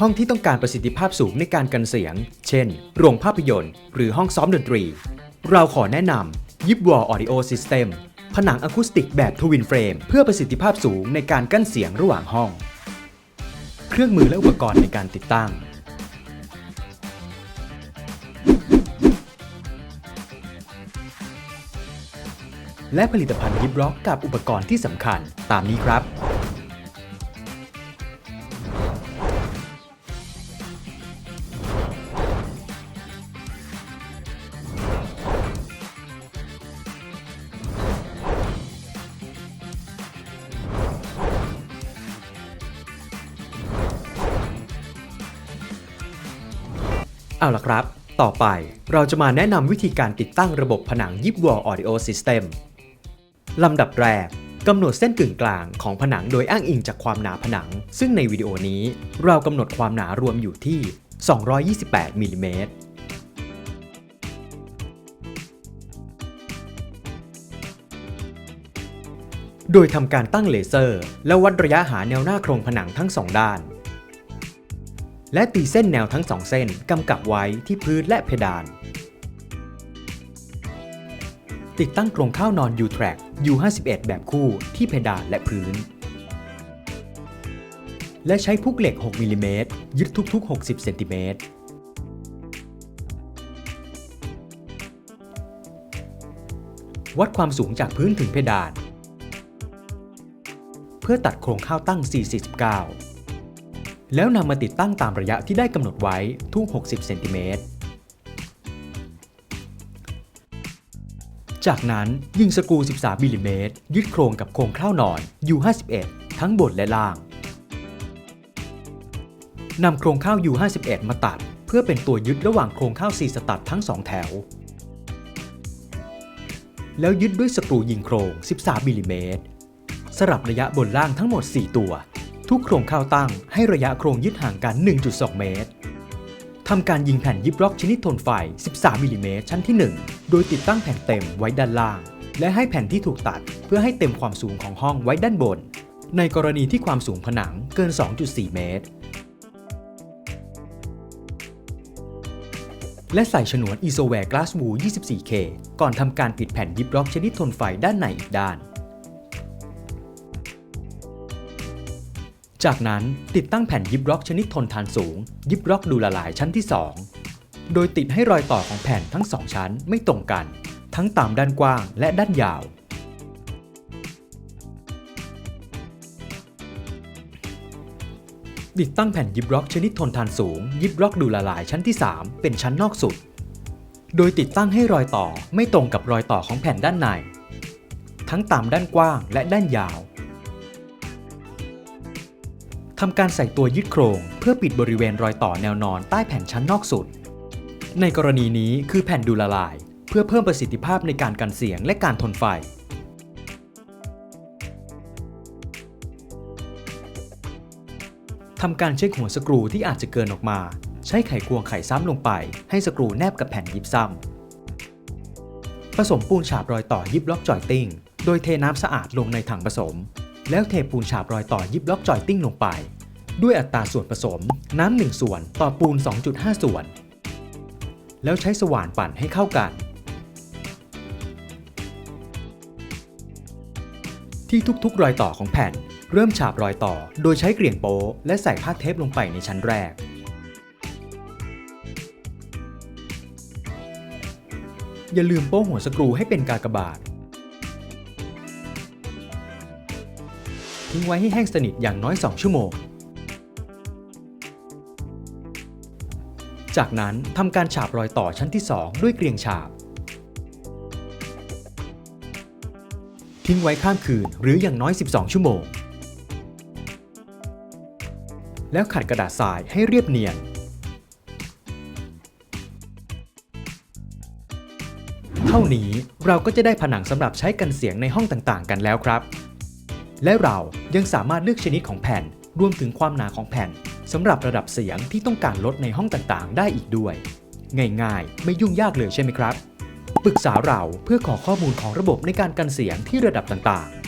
ห้องที่ต้องการประสิทธิภาพสูงในการกันเสียง เช่น โรงภาพยนตร์ หรือห้องซ้อมดนตรี เราขอแนะนำยิบวอลออดิโอซิสเต็มผนังอะคูสติกแบบทวินเฟรมเพื่อประสิทธิภาพสูงในการกั้นเสียงระหว่างห้อง เครื่องมือและอุปกรณ์ในการติดตั้ง และผลิตภัณฑ์ยิบล็อกกับอุปกรณ์ที่สำคัญตามนี้ครับ เอาล่ะครับ ต่อไปเราจะมาแนะนำวิธีการติดตั้งระบบผนังยิบวอลออดิโอซิสเต็มลำดับแรกกำหนดเส้นกึ่งกลางของผนังโดยอ้างอิงจากความหนาผนัง ซึ่งในวิดีโอนี้ เรากำหนดความหนารวมอยู่ที่ 228มิลลิเมตรโดยทำการตั้งเลเซอร์ และวัดระยะหาแนวหน้าโครงผนังทั้งสองด้าน และตีเส้นแนวทั้งสองเส้นกำกับไว้ที่พื้นและเพดาน ติดตั้งโครงข้าวนอน U-Track U51 แบบคู่ที่เพดานและพื้น และใช้พุกเหล็ก 6มิลลิเมตรยึดทุก ๆ 60 เซนติเมตรวัดความสูงจากพื้นถึงเพดาน เพื่อตัดโครงข้าวตั้ง 449 แล้วนำมาติดตั้งตามระยะที่ได้กำหนดไว้ทุก 60 เซนติเมตร จากนั้นยิงสกรู 13มิลลิเมตรยึดโครงกับโครงข้าวนอน U51 ทั้งบนและล่าง นำโครงข้าว U51 มาตัด เพื่อเป็นตัวยึดระหว่างโครงข้าว 4 สตัดทั้ง 2 แถว แล้วยึดด้วยสกรูยิงโครง 13มิลลิเมตรสลับระยะบนล่างทั้งหมด 4 ตัว ทุกโครงข้าวตั้งให้ระยะโครงยึดห่างกัน 1.2 เมตรทำการยิงแผ่นยิบล็อกชนิดทนไฟ 13มิลลิเมตรชั้นที่ 1 โดยติดตั้งแผ่นเต็มไว้ด้านล่าง และให้แผ่นที่ถูกตัดเพื่อให้เต็มความสูงของห้องไว้ด้านบน ในกรณีที่ความสูงผนังเกิน 2.4 เมตร และใส่ฉนวน i s o w a r e Glass Wool 24K ก่อนทำการปิดแผ่นยิบล็อกชนิดทนไฟด้านในอีกด้าน จากนั้นติดตั้งแผ่นยิบล็อกชนิดทนทานสูง ยิบล็อกดูละลายชั้นที่ 2 โดยติดให้รอยต่อของแผ่นทั้ง 2 ชั้นไม่ตรงกัน ทั้งตามด้านกว้างและด้านยาว ติดตั้งแผ่นยิบล็อกชนิดทนทานสูง ยิบล็อกดูละลายชั้นที่ 3 เป็นชั้นนอกสุด โดยติดตั้งให้รอยต่อไม่ตรงกับรอยต่อของแผ่นด้านใน ทั้งตามด้านกว้างและด้านยาว ทำการใส่ตัวยึดโครง เพื่อปิดบริเวณรอยต่อแนวนอนใต้แผ่นชั้นนอกสุด ในกรณีนี้คือแผ่นดูละลาย เพื่อเพิ่มประสิทธิภาพในการกันเสียงและการทนไฟ ทำการเช็คหัวสกรูที่อาจจะเกินออกมา ใช้ไขควงไขซ้ำลงไป ให้สกรูแนบกับแผ่นยิบซ้ำผสมปูนฉาบรอยต่อยิบล็อกจอยติ้ง โดยเทน้ำสะอาดลงในถังผสม แล้วเทปูนฉาบรอยต่อยิบล็อกจอยติ้งลงไป ด้วยอัตราส่วนผสม น้ำ 1 ส่วนต่อปูน 2.5 ส่วน แล้วใช้สว่านปั่นให้เข้ากัน ที่ทุกๆ รอยต่อของแผ่น เริ่มฉาบรอยต่อโดยใช้เกลี่ยงโป๊และใส่ผ้าเทปลงไปในชั้นแรกอย่าลืมโป้หัวสกรูให้เป็นกากบาท ทิ้งไว้ให้แห้งสนิทอย่างน้อย 2 ชั่วโมง จากนั้นทำการฉาบรอยต่อชั้นที่ 2 ด้วยเกลียงฉาบ ทิ้งไว้ข้ามคืนหรืออย่างน้อย 12 ชั่วโมง แล้วขัดกระดาษทรายให้เรียบเนียนเท่านี้เราก็จะได้ผนังสำหรับใช้กันเสียงในห้องต่างๆ กันแล้วครับ และเรายังสามารถเลือกชนิดของแผ่น รวมถึงความหนาของแผ่นสำหรับระดับเสียงที่ต้องการลดในห้องต่างๆ ได้อีกด้วย ง่ายๆ ไม่ยุ่งยากเลยใช่ไหมครับ ปรึกษาเราเพื่อขอข้อมูลของระบบในการกันเสียงที่ระดับต่างๆ